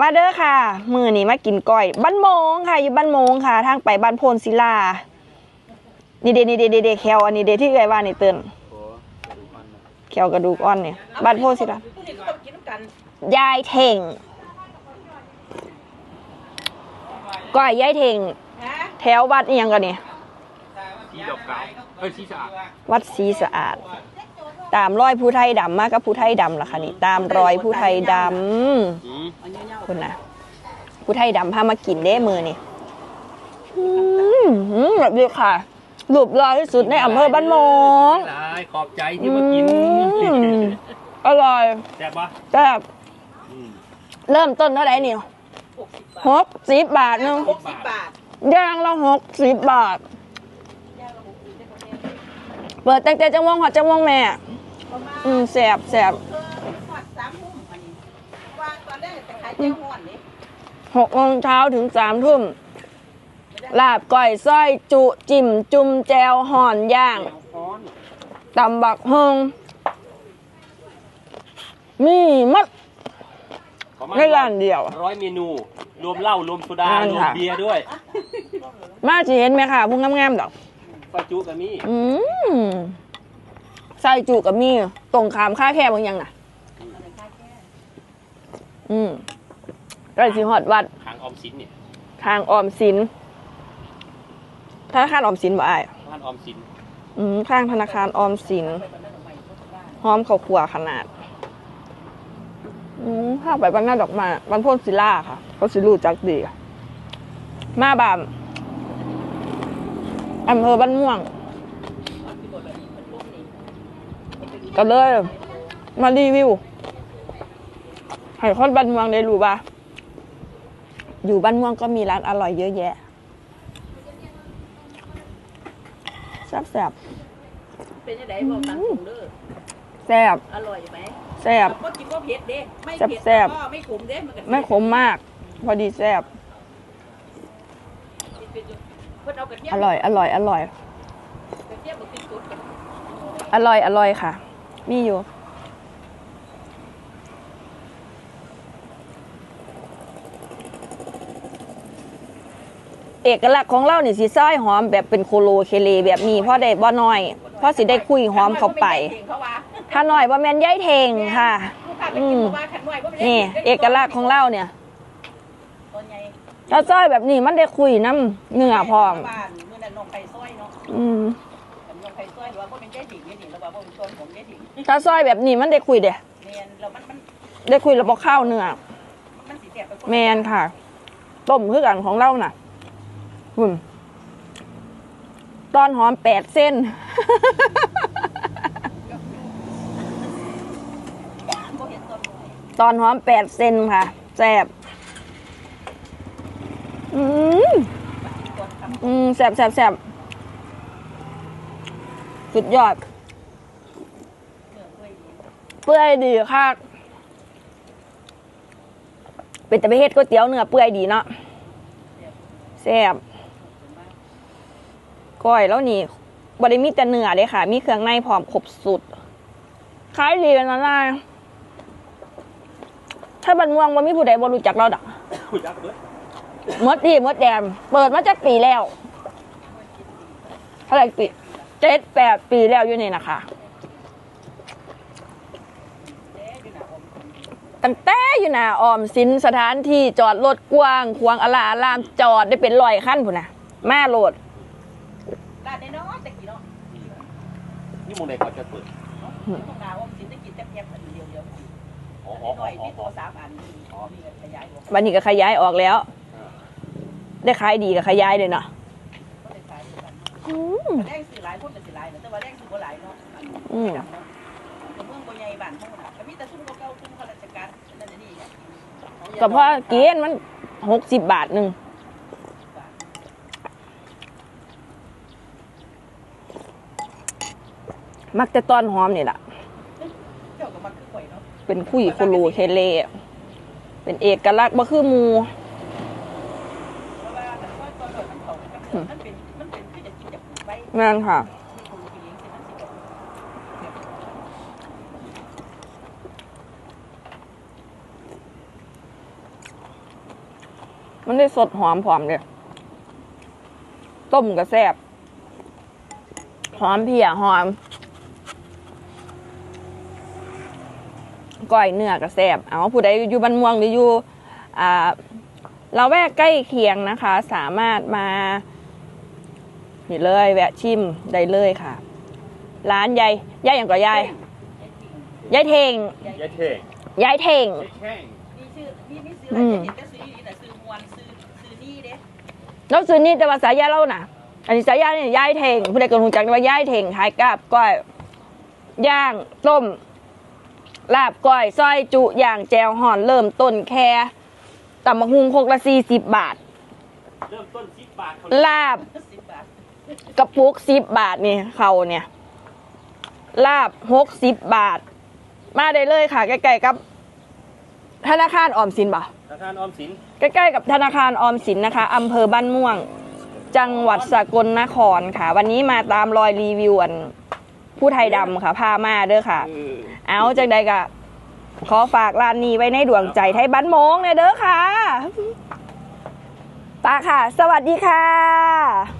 มาเด้อค่ะ มือนี้มากินก้อยบ้านโมงค่ะ อยู่บ้านโมงค่ะ ทางไปบ้านโพนศิลา นี่เดนี่เดนี่เดแคลอันนี้เดที่เคยว่านี่เตือนแคลกระดูกอ่อนเนี่ยบ้านโพนศิลาผู้นี้ก็ต้องกินน้ำกันยายเท่งก้อยยายเท่งฮะแถววัดอีหยังกันเนี่ยสีดอกเก่าเอ้ยสีสะอาด ตามรอยผู้ไทยดำมากกับผู้ไทยดำล่ะค่ะนี่ตามรอยผู้ไทยดำอืมคุณนะผู้ไทยดำพามากินเด้มือนี่อืมอืมแบบนี้ค่ะรูปรอยที่สุดในอำเภอบ้านโมงหลายขอบใจที่มากินอืมอร่อยแซ่บปะแต่อืมเริ่มต้นเท่าไหร่นี่หกสิบบาทหกสิบบาทหนึงหกสิบบาทย่างละหกสิบบาท เปิดตั้งแต่จังหวงหัดจังหวงแม่ประมาณ อืมแสบแสบเออหอดสามทุ่มอันนี้ว่าตอนแรกจะขายเจ้าห่อนนี่หกโมงเช้าถึงสามทุ่มลาบก้อยส้อยจุจิ่มจุ่มแจวห่อนย่างร้อนตำบักฮงมีมัดประมาณในร้านเดียวร้อยเมนู รวมเหล้ารวมโซดาอ่ารวมค่ะเบียร์ด้วย มาสิเห็นไหมค่ะพุ่งงามๆดอกปลาจุกับมี่อืม ใส่จุกับมีตรงขามค่าแค่บางอย่างน่ะ อืมใกล้สิฮอดวัด ทางออมสินเนี่ยทางออมสินธนาคารออมสินบ่อ้ายบ้านออมสินอืมข้างธนาคารออมสินหอมข้าวคั่วขนาด อืมข้างไปบ้านหน้าดอกไมาบ้านโพ่นศิลาค่ะ เขาสิรู้จักดี มาบามอำเภอบ้านม่วง ก็เลย มารีวิวให้คนบ้านม่วงได้รู้ว่า อยู่บ้านม่วงก็มีร้านอร่อยเยอะแยะแซ่บแซ่บเป็นยังไงบอกตังค์เด้อๆแซ่บอร่อยไหมแซ่บก็กินว่าเผ็ดเด้ไม่เผ็ดแซ่บๆก็ไม่ขมเด้มันก็ไม่ขมมาก พอดีแซ่บเพิ่นเอากระเทียมอร่อย อร่อย อร่อยกระเทียมมาขึ้นสุดอร่อย อร่อยค่ะ มีอยู่ เอกลักษณ์ของเรานี่สิซ้อยหอมแบบเป็นโคโลเคเลแบบนี้เพราะได้บ่น้อยเพราะสิได้คุยหอมเข้าไปเขาว่าถ้าน้อยบ่แม่นย้ายเทงค่ะลูกค้าไปกินเพราะว่าขันหน่อยบ่ได้นี่ เอกลักษณ์ของเราเนี่ยตัวใหญ่ถ้าซ้อยแบบนี้มันได้คุยน้ำเนื้อพร้อมบ้านมื้อนั้นน้องไก่ซอยเนาะอืม น้องไก่ซอยหรือว่าบ่เป็นใจถิงนี่ถิงแล้วว่าบ่เป็นส่วนของใจถิงถ้าซ้อยแบบนี้มันได้คุยเด้แม่นแล้วมันมันได้คุยแล้วบ่ข้าวเนื้อมันสิแซ่บไปกว่าแมนค่ะต้มคือกันของเราน่ะหุ่นตอนหอมแปดเส้นบ่เห็นต้นหน่อยตอนหอมแปดเซนค่ะแซ่บอืม ต้นทำอืมแซ่บแซ่บแซ่บ สุดยอดเนื้อด้วยดีเปื่อยดีค่ะ เป็นแต่ไปเฮ็ดก๋วยเตี๋ยวเนื้อเปื่อยดีเนาะแซ่บก้อยแล้วนี่บริมีแต่เนื้อเลยค่ะ มีเครื่องในพร้อมครบสุดขายดีนะนายถ้าบันม่วงว่ามีผู้ใดบ่รู้จักเราดอกคุยยักษ์ด้วยมดดีมดแดมเปิดมาจากปีแล้วเท่าไหร่ปี เจ็ดแปดปีแล้วอยู่นี่นะคะ ตั้งแต่อยู่หน้าออมสินสถานที่จอดรถกว้าง ควางอลาอารามจอดได้เป็นร้อยขั้นพุ่นนะมาโหลดร้านน้อยๆแต่กี่เนาะนี่มงใดเขาจะเปิดเนาะพวกดาวอมสินได้กินแซ่บๆอันเดียวเดียวอ๋ออ๋อหน่อยอ๋อมีตัวสามอันอ๋อมีขยายออกวันนี้ก็ขยายออกแล้ว ได้ขายดีก็ขยายเลยเนาะ ก็ได้ขายด้วยกัน อืมแรงสื่อหลายคนแต่สื่อหลายแต่ว่าแรงสื่อบ่หลายเนาะอืมเมืองบ่ใหญ่บ้านเฮาน่ะก็มีแต่ซุ่มเก่าๆซุ่มข้าราชการนั่นน่ะนี่ก็เพราะเกณฑ์มันหกสิบบาทหนึ่งมักแต่ตอนหอมนี่แหละเจ้าก็มาคือข่อยเนาะเป็นคุยโคโลเคเลเป็นเอกลักษณ์บ่คือหมู จะปลูกไว้งานค่ะ มันได้สดหอมผอมเลยต้มก็แซ่บหอมเพียหอมก้อยเนื้อก็แซ่บเอาผู้ใดอยู่บ้านม่วงหรืออยู่เราแวกใกล้เคียงนะคะ สามารถมา นี่เลยแวะชิมได้เลยค่ะ ร้านยายยายอย่างก็ยายยายเทงยายเท่งยายเทง ยายแข้งมีชื่อมีมีซื้ออะไรเด็กก็ซื้อนี่แต่ซื้อมวนซื้อซื้อนี่เด้แล้วซื้อนี่แต่ว่าสายยาเล่าน่ะ อันนี้สายยาเนี่ยยายเทงผู้ใดก็รู้จักว่ายายเทงขายกาบก้อยย่างต้ม ลาบก้อยซอยจุย่างแจวห่อนเริ่มต้นแค่ตำมะฮุงคกละสี่สิบบาท เริ่มต้นสิบบาทเขาลาบ สิบบาท กระปุกสิบบาทนี่เขาเนี่ย ลาบหกสิบบาท มาได้เลยค่ะ ใกล้ๆกับ ธนาคารออมสินป่ะธนาคารออมสินใกล้ๆกับธนาคารออมสินนะคะอำเภอบ้านม่วง จังหวัดสกลนครค่ะ วันนี้มาตามรอยรีวิวอัน ผู้ไทยดำค่ะพามาเด้อค่ะเออเอาจังใดกะ ขอฝากร้านนี้ไว้ในดวงใจไทยบ้านโมงเลยเด้อค่ะป้าค่ะ สวัสดีค่ะ